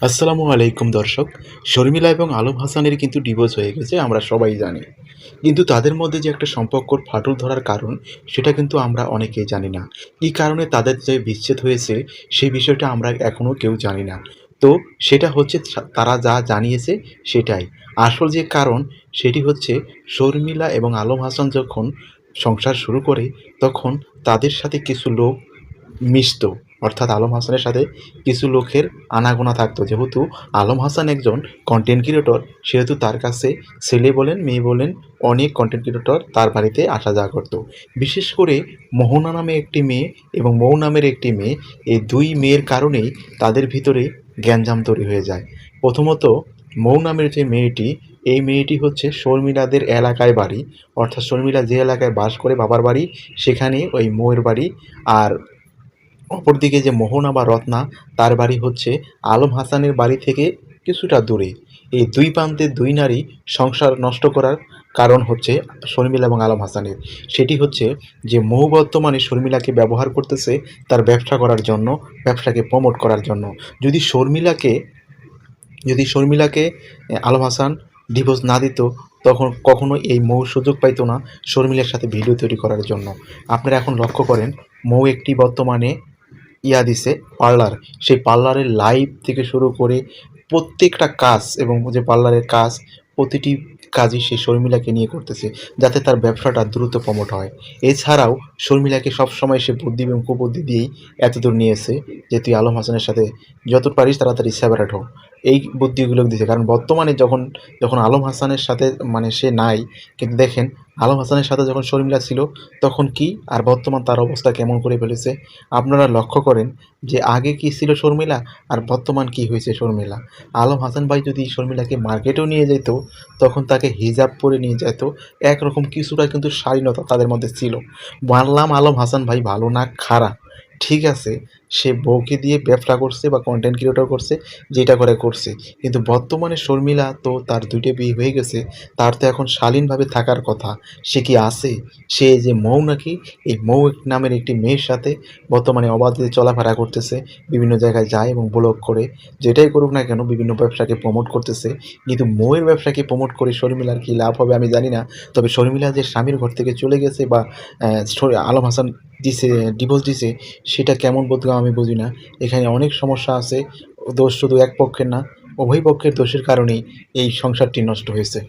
আসসালামু আলাইকুম দর্শক। শর্মিলা এবং আলম হাসানের কিন্তু ডিভোর্স হয়ে গেছে, আমরা সবাই জানি। কিন্তু তাদের মধ্যে যে একটা সম্পর্কর ফাটল ধরার কারণ, সেটা কিন্তু আমরা অনেকেই জানি না। কী কারণে তাদের যে বিচ্ছেদ হয়েছে, সেই বিষয়টা আমরা এখনও কেউ জানি না। তো সেটা হচ্ছে তারা যা জানিয়েছে সেটাই। আসল যে কারণ, সেটি হচ্ছে শর্মিলা এবং আলম হাসান যখন সংসার শুরু করে, তখন তাদের সাথে কিছু লোক মিশত। অর্থাৎ আলম হাসানের সাথে কিছু লোকের আনাগোনা থাকতো। যেহেতু আলম হাসান একজন কন্টেন্ট ক্রিয়েটর সেহেতু তার কাছে ছেলে বলেন, মেয়ে বলেন অনেক কন্টেন্ট ক্রিয়েটর তার বাড়িতে আসা যাওয়া করতো। বিশেষ করে মোহনা নামে একটি মেয়ে এবং মৌ নামের একটি মেয়ে, এই দুই মেয়ের কারণেই তাদের ভিতরে গ্যাঞ্জাম তৈরি হয়ে যায়। প্রথমত মৌ নামের যে মেয়েটি, এই মেয়েটি হচ্ছে শর্মিলাদের এলাকায় বাড়ি। অর্থাৎ শর্মিলা যে এলাকায় বাস করে বাবার বাড়ি, সেখানে ওই মৌয়ের বাড়ি। আর অপরদিকে যে মোহনা বা রত্না, তার বাড়ি হচ্ছে আলম হাসানের বাড়ি থেকে কিছুটা দূরে। এই দুই প্রান্তে দুই নারী সংসার নষ্ট করার কারণ হচ্ছে শর্মিলা এবং আলম হাসানের। সেটি হচ্ছে যে মহু বর্তমানে শর্মিলাকে ব্যবহার করতেছে তার ব্যবসা করার জন্য, ব্যবসাকে প্রমোট করার জন্য। যদি শর্মিলাকে যদি শর্মিলাকে আলম হাসান ডিভোর্স না দিত, তখন কখনো এই মৌ সুযোগ পাইতো না শর্মিলার সাথে ভিডিও তৈরি করার জন্য। আপনারা এখন লক্ষ্য করেন, মৌ একটি বর্তমানে ইয়া দিছে, পার্লার। সেই পার্লারের লাইভ থেকে শুরু করে প্রত্যেকটা কাজ এবং যে পার্লারের কাজ, প্রতিটি কাজই সে শর্মিলাকে নিয়ে করতেছে, যাতে তার ব্যবসাটা দ্রুত প্রমোট হয়। এছাড়াও শর্মিলাকে সবসময় সে বুদ্ধি এবং কুবুদ্ধি দিয়েই এতদূর নিয়েছে যে তুই আলম হাসানের সাথে যত পারিস তাড়াতাড়ি সেপারেট হোক এই বুদ্ধিগুলো দিয়েছে। কারণ বর্তমানে যখন যখন আলম হাসানের সাথে মানে সে নাই, কিন্তু দেখেন আলম হাসানের সাথে যখন শর্মিলা ছিল, তখন কি আর বর্তমান তার অবস্থা কেমন করে ফেলেছে, আপনারা লক্ষ্য করেন যে আগে কি ছিল শর্মিলা আর বর্তমান কি হয়েছে শর্মিলা। আলম হাসান ভাই যদি শর্মিলাকে মার্কেটেও নিয়ে যেত, তখন তাকে হিজাব পরে নিয়ে যেত, একরকম কিছুটা কিন্তু স্বাধীনতা তাদের মধ্যে ছিল। মানলাম আলম হাসান ভাই ভালো না খারাপ, ঠিক আছে সে বউকে দিয়ে ব্যবসা করছে বা কন্টেন্ট ক্রিয়েটর করছে, যেটা করে করছে। কিন্তু বর্তমানে শর্মিলা তো তার দুইটা বিয়ে হয়ে গেছে, তার তো এখন শালীনভাবে থাকার কথা। সে কি আছে? সে যে মৌ নাকি? এই মৌ নামের একটি মেয়ের সাথে বর্তমানে অবাধে চলাফেরা করতেছে, বিভিন্ন জায়গায় যায় এবং ব্লগ করে। যেটাই করুক না কেন, বিভিন্ন ব্যবসাকে প্রমোট করতেছে। কিন্তু মৌয়ের ব্যবসাকে প্রমোট করে শর্মিলার কী লাভ হবে আমি জানি না। তবে শর্মিলা যে স্বামীর ঘর থেকে চলে গেছে বা আলম হাসান দিছে ডিভোর্স দিছে, সেটা কেমন বোধগম আমি বুঝি না। এখানে অনেক সমস্যা আছে, দোষ শুধু এক পক্ষের না, উভয় পক্ষের দোষের কারণেই এই সংসারটি নষ্ট হয়েছে।